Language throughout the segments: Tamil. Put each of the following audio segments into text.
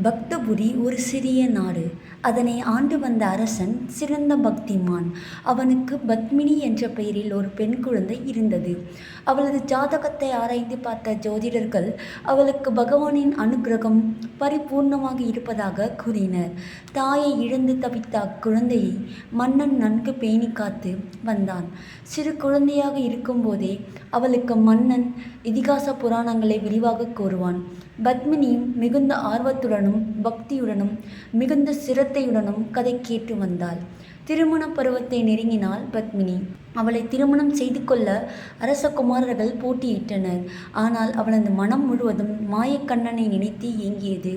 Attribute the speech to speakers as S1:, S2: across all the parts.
S1: பக்தபுரி ஒரு சிறிய நாடு. அதனை ஆண்டு வந்த அரசன் சிறந்த பக்திமான். அவனுக்கு பத்மினி என்ற பெயரில் ஒரு பெண் குழந்தை இருந்தது. அவளது ஜாதகத்தை ஆராய்ந்து பார்த்த ஜோதிடர்கள் அவளுக்கு பகவானின் அனுக்கிரகம் பரிபூர்ணமாக இருப்பதாக கூறினர். தாயை இழந்து தவித்த அக்குழந்தையை மன்னன் நன்கு பேணி காத்து வந்தான். சிறு குழந்தையாக இருக்கும்போதே அவளுக்கு மன்னன் இதிகாச புராணங்களை விரிவாக கூறுவான். பத்மினியும் மிகுந்த ஆர்வத்துடன் ஆர்வத்துடனும் பக்தியுடனும் மிகுந்த சிரத்தையுடனும் கதை கேட்டு வந்தாள். திருமண பருவத்தை நெருங்கினாள் பத்மினி. அவளை திருமணம் செய்து கொள்ள அரச குமாரர்கள் போட்டியிட்டனர். ஆனால் அவளது மனம் முழுவதும் மாயக்கண்ணனை நினைத்து ஏங்கியது.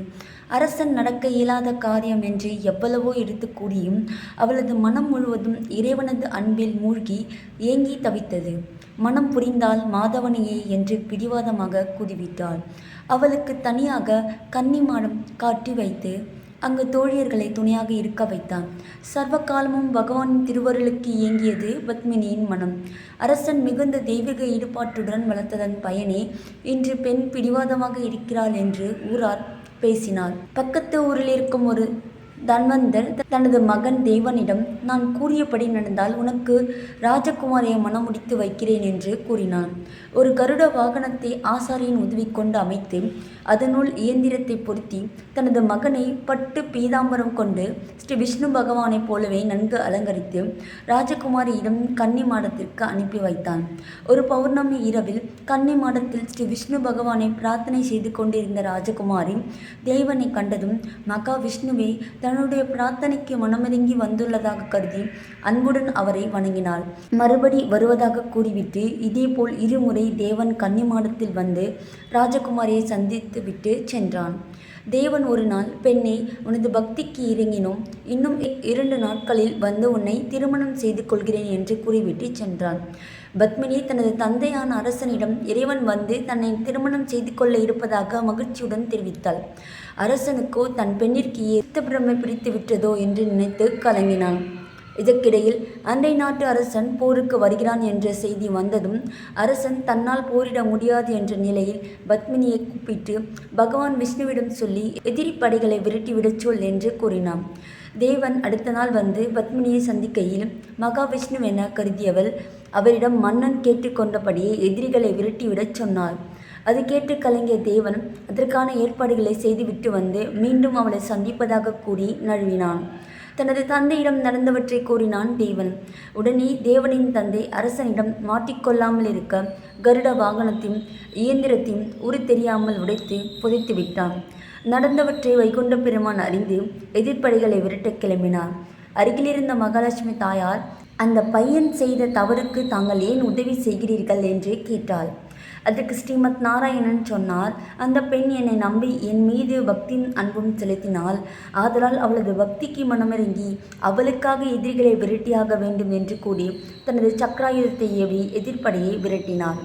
S1: அரசன் நடக்க இயலாத காரியம் என்று எவ்வளவோ எடுத்து கூறியும் அவளது மனம் முழுவதும் இறைவனது அன்பில் மூழ்கி ஏங்கி தவித்தது. மனம் புரிந்தால் மாதவனையே என்று பிடிவாதமாக குதிவிட்டாள் அவளுக்கு தனியாக கன்னிமாடம் காட்டி வைத்து அங்கு தோழியர்களை துணையாக இருக்க வைத்தான். சர்வ காலமும் பகவானின் திருவருளுக்கு இயங்கியது பத்மினியின் மனம். அரசன் மிகுந்த தெய்வீக ஈடுபாட்டுடன் வளர்த்ததன் பயனே இன்று பெண் பிடிவாதமாக இருக்கிறாள் என்று ஊரார் பேசினார். பக்கத்து ஊரில் இருக்கும் ஒரு தன்வந்தர் தனது மகன் தேவனிடம் நான் கூறியபடி நடந்தால் உனக்கு ராஜகுமாரியை மனமுடித்து வைக்கிறேன் என்று கூறினான். ஒரு கருட வாகனத்தை ஆசாரியின் உதவி கொண்டு அமைத்து அதனுள் இயந்திரத்தை பொருத்தி தனது மகனை பட்டு பீதாம்பரம் கொண்டு ஸ்ரீ விஷ்ணு பகவானைப் போலவே நன்கு அலங்கரித்து ராஜகுமாரியிடம் கன்னி மாடத்திற்கு அனுப்பி வைத்தான். ஒரு பௌர்ணமி இரவில் கன்னி மாடத்தில் ஸ்ரீ விஷ்ணு பகவானை பிரார்த்தனை செய்து கொண்டிருந்த ராஜகுமாரி தேவனை கண்டதும் மகா விஷ்ணுவை தன்னுடைய பிரார்த்தனைக்கு மனமிறங்கி வந்துள்ளதாக கருதி அன்புடன் அவரை வணங்கினாள். மறுபடி வருவதாக கூறிவிட்டு இதேபோல் இருமுறை தேவன் கன்னிமாடத்தில் வந்து ராஜகுமாரியை சந்தித்துவிட்டு சென்றான். தேவன் ஒரு நாள் பெண்ணே உனது பக்திக்கு இறங்கினோம். இன்னும் இரண்டு நாட்களில் வந்து உன்னை திருமணம் செய்து கொள்கிறேன் என்று கூறிவிட்டு சென்றான். பத்மினி தனது தந்தையான அரசனிடம் இறைவன் வந்து தன்னை திருமணம் செய்து கொள்ள இருப்பதாக மகிழ்ச்சியுடன் தெரிவித்தாள். அரசனுக்கோ தன் பெண்ணிற்கு எத்த பிரமை பிடித்து விட்டதோ என்று நினைத்து கலங்கினான் இதற்கிடையில் அண்டை நாட்டு அரசன் போருக்கு வருகிறான் என்ற செய்தி வந்ததும் அரசன் தன்னால் போரிட முடியாது என்ற நிலையில் பத்மினியை கூப்பிட்டு பகவான் விஷ்ணுவிடம் சொல்லி எதிரி படைகளை விரட்டிவிடச் சொல் என்று கூறினான். தேவன் அடுத்த நாள் வந்து பத்மினியை சந்திக்கையில் மகாவிஷ்ணு என கருதியவள் அவரிடம் மன்னன் கேட்டுக்கொண்டபடியே எதிரிகளை விரட்டிவிடச் சொன்னாள். அது கேட்டு கலங்கிய தேவன் அதற்கான ஏற்பாடுகளை செய்துவிட்டு வந்து மீண்டும் அவளை சந்திப்பதாக கூறி நழுவினான். தனது தந்தையிடம் நடந்தவற்றை கூறினான் தேவன். உடனே தேவனின் தந்தை அரசனிடம் மாட்டிக்கொள்ளாமல் இருக்க கருட வாகனத்தையும் இயந்திரத்தையும் உரு தெரியாமல் உடைத்து புதைத்து விட்டான் நடந்தவற்றை வைகுண்ட பெருமான் அறிந்து எதிர்ப்படைகளை விரட்ட கிளம்பினார். அருகிலிருந்த மகாலட்சுமி தாயார் அந்த பையன் செய்த தவறுக்கு தாங்கள் ஏன் உதவி செய்கிறீர்கள் என்று கேட்டாள். அதற்கு ஸ்ரீமத் நாராயணன் சொன்னார் அந்த பெண் என்னை நம்பி என் மீது பக்தியின் அன்பும் செலுத்தினாள் ஆதலால் அவளது பக்திக்கு மனமிறங்கி அவளுக்காக எதிரிகளை விரட்டியாக வேண்டும் என்று கூறி தனது சக்கராயுதத்தை ஏவி எதிர்ப்படையை விரட்டினாள்.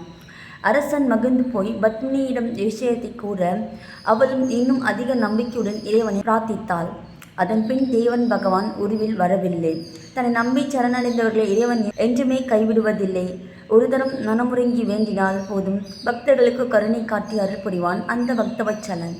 S1: அரசன் மகிழ்ந்து போய் பத்மினியிடம் விஷயத்தை கூற அவளும் இன்னும் அதிக நம்பிக்கையுடன் இறைவனை பிரார்த்தித்தாள். அதன்பின் தேவன் பகவான் உருவில் வரவில்லை. தன்னை நம்பி சரணடைந்தவர்களை இறைவன் என்றுமே கைவிடுவதில்லை. ஒரு தரம் மனமுறங்கி வேண்டினால் போதும். பக்தர்களுக்கு கருணை காட்டி அருள் புரிவான் அந்த பக்தவச்சலன்.